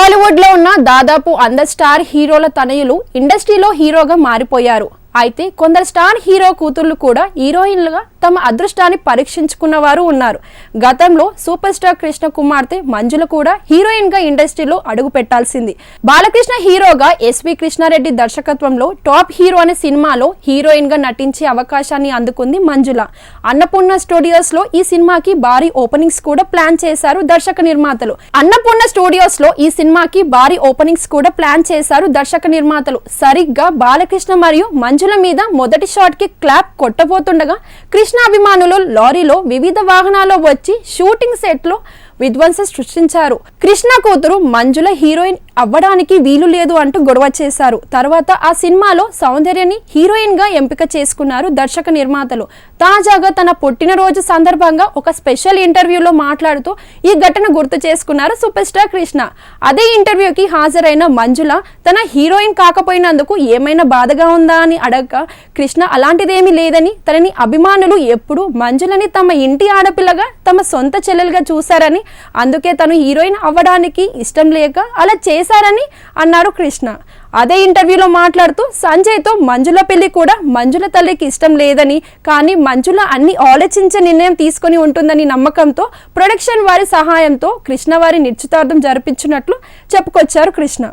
టాలీవుడ్లో ఉన్న దాదాపు అందర్ స్టార్ హీరోల తనయులు ఇండస్ట్రీలో హీరోగా మారిపోయారు. అయితే కొందరు స్టార్ హీరో కూతుర్లు కూడా హీరోయిన్లుగా తమ అదృష్టాన్ని పరీక్షించుకున్న వారు ఉన్నారు. గతంలో సూపర్ స్టార్ కృష్ణ కుమార్తె మంజుల కూడా హీరోయిన్గా ఇండస్ట్రీలో అడుగు పెట్టాల్సింది. బాలకృష్ణ హీరోగా ఎస్వి కృష్ణారెడ్డి దర్శకత్వంలో టాప్ హీరో అనే సినిమాలో హీరోయిన్గా నటించే అవకాశాన్ని అందుకుంది మంజుల. అన్నపూర్ణ స్టూడియోస్లో ఈ సినిమాకి భారీ ఓపెనింగ్స్ కూడా ప్లాన్ చేశారు దర్శక నిర్మాతలు. అన్నపూర్ణ స్టూడియోస్లో ఈ సినిమాకి భారీ ఓపెనింగ్స్ కూడా ప్లాన్ చేశారు దర్శక నిర్మాతలు. సరిగ్గా బాలకృష్ణ మరియు మంజుల మీద మొదటి షాట్కి క్లాప్ కొట్టబోతుండగా కృష్ణ అభిమానులు లారీలో వివిధ వాహనాల్లో వచ్చి షూటింగ్ సెట్లో విధ్వంసం సృష్టించారు. కృష్ణ కూతురు మంజుల హీరోయిన్ అవ్వడానికి వీలు లేదు అంటూ గొడవ చేశారు. తర్వాత ఆ సినిమాలో సౌందర్యని హీరోయిన్గా ఎంపిక చేసుకున్నారు దర్శక నిర్మాతలు. తాజాగా తన పుట్టినరోజు సందర్భంగా ఒక స్పెషల్ ఇంటర్వ్యూలో మాట్లాడుతూ ఈ ఘటన గుర్తు చేసుకున్నారు సూపర్ స్టార్ కృష్ణ. అదే ఇంటర్వ్యూకి హాజరైన మంజుల తన హీరోయిన్ కాకపోయినందుకు ఏమైనా బాధగా ఉందా అని అడగక కృష్ణ అలాంటిదేమీ లేదని తనని అభిమానులు ఎప్పుడు మంజులని తమ ఇంటి ఆడపిల్లగా తమ సొంత చెల్లెలుగా చూశారని అందుకే తను హీరోయిన్ అవ్వడానికి ఇష్టం లేక అలా చేశారని అన్నారు కృష్ణ. అదే ఇంటర్వ్యూలో మాట్లాడుతూ సంజయ్తో మంజుల పెళ్ళి కూడా మంజుల తల్లికి ఇష్టం లేదని కానీ మంజుల అన్ని ఆలోచించే నిర్ణయం తీసుకొని ఉంటుందని నమ్మకంతో ప్రొడక్షన్ వారి సహాయంతో కృష్ణ వారి నిశ్చితార్థం జరిపించినట్లు చెప్పుకొచ్చారు కృష్ణ.